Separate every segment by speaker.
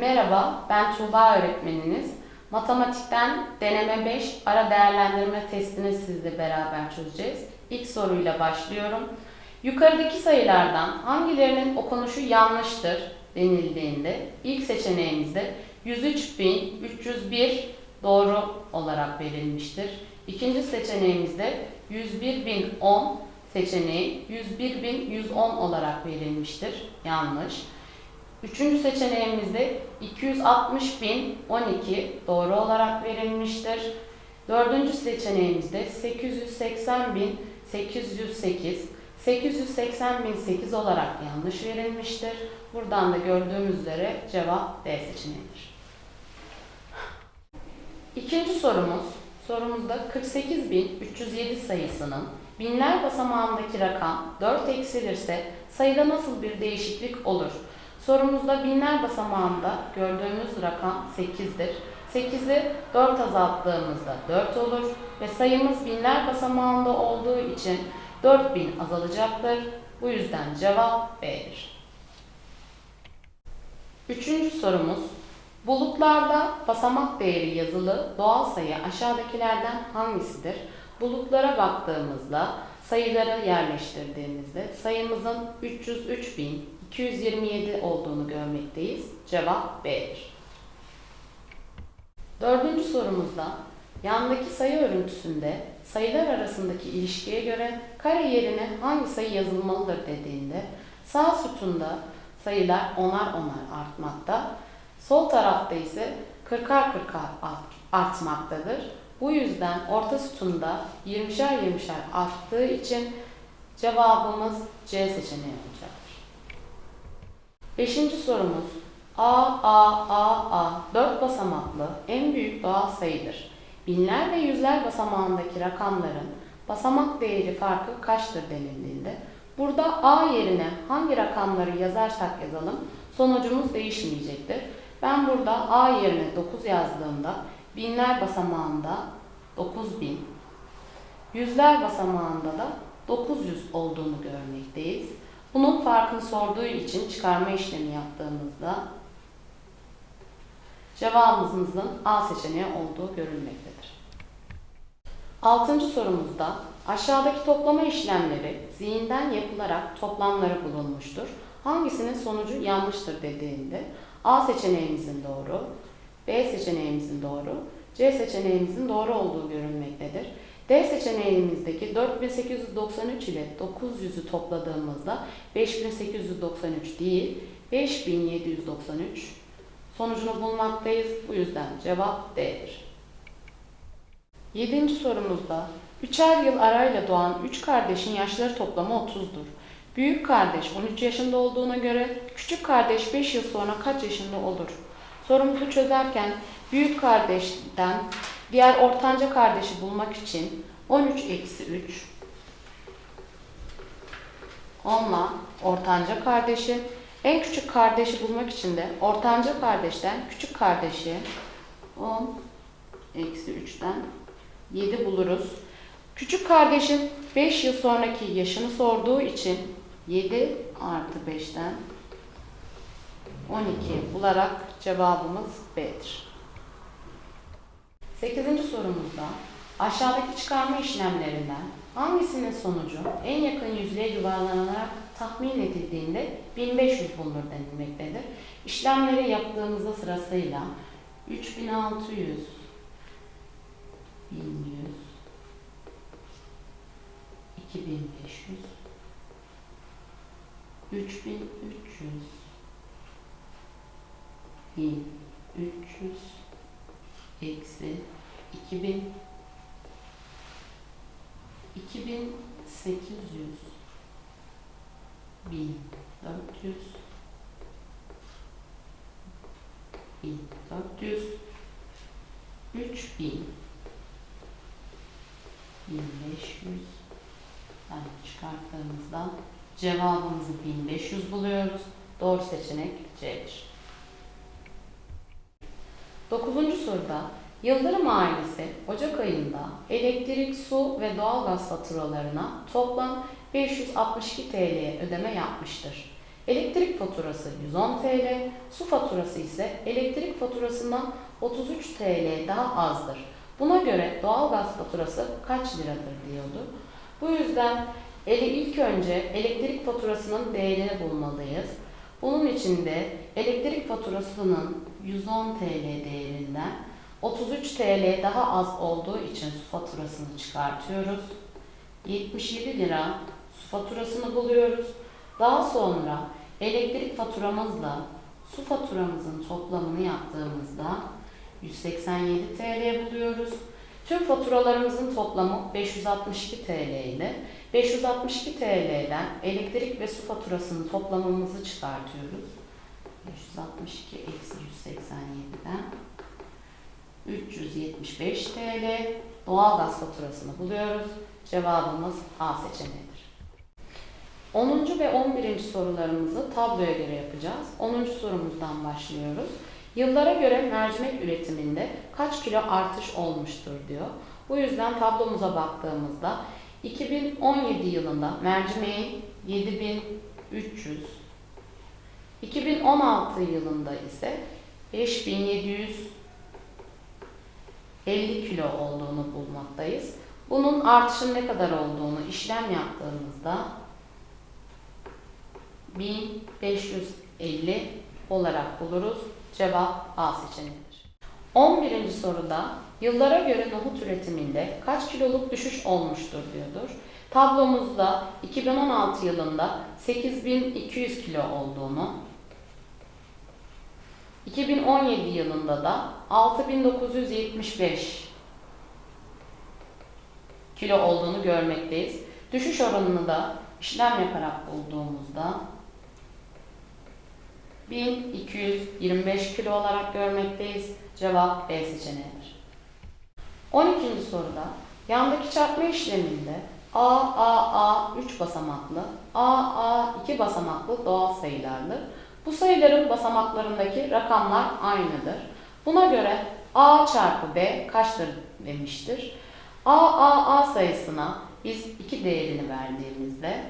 Speaker 1: Merhaba, ben Tuğba öğretmeniniz. Matematikten deneme 5 ara değerlendirme testini sizle beraber çözeceğiz. İlk soruyla başlıyorum. Yukarıdaki sayılardan hangilerinin okunuşu yanlıştır denildiğinde ilk seçeneğimizde 103.301 doğru olarak verilmiştir. İkinci seçeneğimizde 101.010 seçeneği 101.110 olarak verilmiştir. Yanlış. Üçüncü seçeneğimizde 260.012 doğru olarak verilmiştir. Dördüncü seçeneğimizde 880.808 880.008 olarak yanlış verilmiştir. Buradan da gördüğümüz üzere cevap D seçeneğidir. İkinci sorumuz, sorumuzda 48.307 sayısının binler basamağındaki rakam 4 eksilirse sayıda nasıl bir değişiklik olur? Sorumuzda binler basamağında gördüğümüz rakam 8'dir. 8'i 4 azalttığımızda 4 olur ve sayımız binler basamağında olduğu için 4000 azalacaktır. Bu yüzden cevap B'dir. Üçüncü sorumuz. Bulutlarda basamak değeri yazılı doğal sayı aşağıdakilerden hangisidir? Bulutlara baktığımızda sayıları yerleştirdiğimizde sayımızın 303.227 olduğunu görmekteyiz. Cevap B'dir. Dördüncü sorumuzda yandaki sayı örüntüsünde sayılar arasındaki ilişkiye göre kare yerine hangi sayı yazılmalıdır dediğinde sağ sütunda sayılar onar onar artmakta, sol tarafta ise kırkar kırkar artmaktadır. Bu yüzden orta sütunda 20'şer 20'şer arttığı için cevabımız C seçeneği olacaktır. Beşinci sorumuz A, A, A, A 4 basamaklı en büyük doğal sayıdır. Binler ve yüzler basamağındaki rakamların basamak değeri farkı kaçtır denildiğinde burada A yerine hangi rakamları yazarsak yazalım sonucumuz değişmeyecektir. Ben burada A yerine 9 yazdığımda binler basamağında 9000, yüzler basamağında da 900 olduğunu görmekteyiz. Farkını sorduğu için çıkarma işlemi yaptığımızda cevabımızın A seçeneği olduğu görülmektedir. Altıncı sorumuzda aşağıdaki toplama işlemleri zihinden yapılarak toplamları bulunmuştur. Hangisinin sonucu yanlıştır dediğinde A seçeneğimizin doğru, B seçeneğimizin doğru, C seçeneğimizin doğru olduğu görülmektedir. D seçeneğimizdeki 4893 ile 900'ü topladığımızda 5893 değil 5793 sonucunu bulmaktayız. Bu yüzden cevap D'dir. Yedinci sorumuzda üçer yıl arayla doğan üç kardeşin yaşları toplamı 30'dur. Büyük kardeş 13 yaşında olduğuna göre küçük kardeş 5 yıl sonra kaç yaşında olur? Sorumuzu çözerken büyük kardeşten diğer ortanca kardeşi bulmak için 13 eksi 3 onla ortanca kardeşi en küçük kardeşi bulmak için de ortanca kardeşten küçük kardeşi 10 eksi 3'ten 7 buluruz. Küçük kardeşin 5 yıl sonraki yaşını sorduğu için 7 artı 5'ten 12 bularak cevabımız B'dir. 8. sorumuzda aşağıdaki çıkarma işlemlerinden hangisinin sonucu en yakın yüzlüğe yuvarlanarak tahmin edildiğinde 1500 bulunur denilmektedir. İşlemleri yaptığımızda sırasıyla 3600, 1100, 2500, 3300, 1300, eksi 2000, 2800, 1400, 1400, 3000, 1500, yani çıkarttığımızda cevabımızı 1500 buluyoruz. Doğru seçenek C'dir. Dokuzuncu soruda Yıldırım ailesi Ocak ayında elektrik, su ve doğalgaz faturalarına toplam 562 TL'ye ödeme yapmıştır. Elektrik faturası 110 TL, su faturası ise elektrik faturasından 33 TL daha azdır. Buna göre doğalgaz faturası kaç liradır diyordu. Bu yüzden ilk önce elektrik faturasının değerini bulmalıyız. Bunun için de elektrik faturasının 110 TL değerinden 33 TL daha az olduğu için su faturasını çıkartıyoruz. 77 lira su faturasını buluyoruz. Daha sonra elektrik faturamızla su faturamızın toplamını yaptığımızda 187 TL buluyoruz. Tüm faturalarımızın toplamı 562 TL ile 562 TL'den elektrik ve su faturasının toplamımızı çıkartıyoruz. 562 eksi 187'den 375 TL doğalgaz faturasını buluyoruz. Cevabımız A seçeneğidir. 10. ve 11. sorularımızı tabloya göre yapacağız. 10. sorumuzdan başlıyoruz. Yıllara göre mercimek üretiminde kaç kilo artış olmuştur diyor. Bu yüzden tablomuza baktığımızda 2017 yılında mercimeğin 7300, 2016 yılında ise 5750 kilo olduğunu bulmaktayız. Bunun artışın ne kadar olduğunu işlem yaptığımızda 1550 olarak buluruz. Cevap A seçeneğidir. 11. soruda yıllara göre nohut üretiminde kaç kiloluk düşüş olmuştur diyordur. Tablomuzda 2016 yılında 8200 kilo olduğunu, 2017 yılında da 6975 kilo olduğunu görmekteyiz. Düşüş oranını da işlem yaparak bulduğumuzda 1225 kilo olarak görmekteyiz. Cevap B seçeneğidir. 12. soruda yandaki çarpma işleminde A, A, A 3 basamaklı, A, A 2 basamaklı doğal sayılardır. Bu sayıların basamaklarındaki rakamlar aynıdır. Buna göre A çarpı B kaçtır demiştir. A, A, A sayısına biz 2 değerini verdiğimizde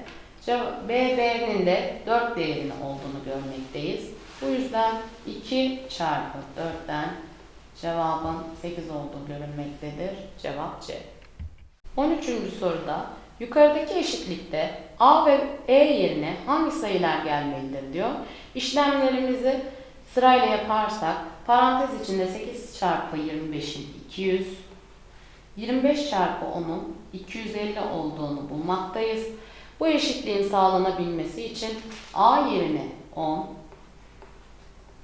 Speaker 1: cevap- B, B'nin de 4 değerini olduğunu görmekteyiz. Bu yüzden 2 çarpı 4'ten cevabın 8 olduğu görülmektedir. Cevap C. 13. soruda yukarıdaki eşitlikte A ve E yerine hangi sayılar gelmelidir diyor. İşlemlerimizi sırayla yaparsak parantez içinde 8 çarpı 25'in 200, 25 çarpı 10'un 250 olduğunu bulmaktayız. Bu eşitliğin sağlanabilmesi için A yerine 10,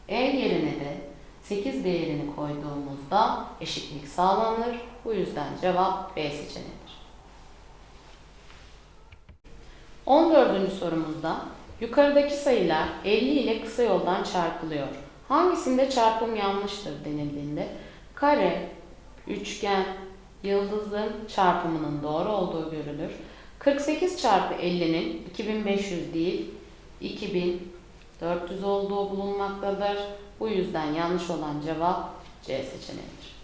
Speaker 1: E yerine de 8 değerini koyduğumuzda eşitlik sağlanır. Bu yüzden cevap B seçeneğidir. 14. sorumuzda yukarıdaki sayılar 50 ile kısa yoldan çarpılıyor. Hangisinde çarpım yanlıştır denildiğinde kare, üçgen, yıldızın çarpımının doğru olduğu görülür. 48 çarpı 50'nin 2500 değil 2400 olduğu bulunmaktadır. Bu yüzden yanlış olan cevap C seçeneğidir.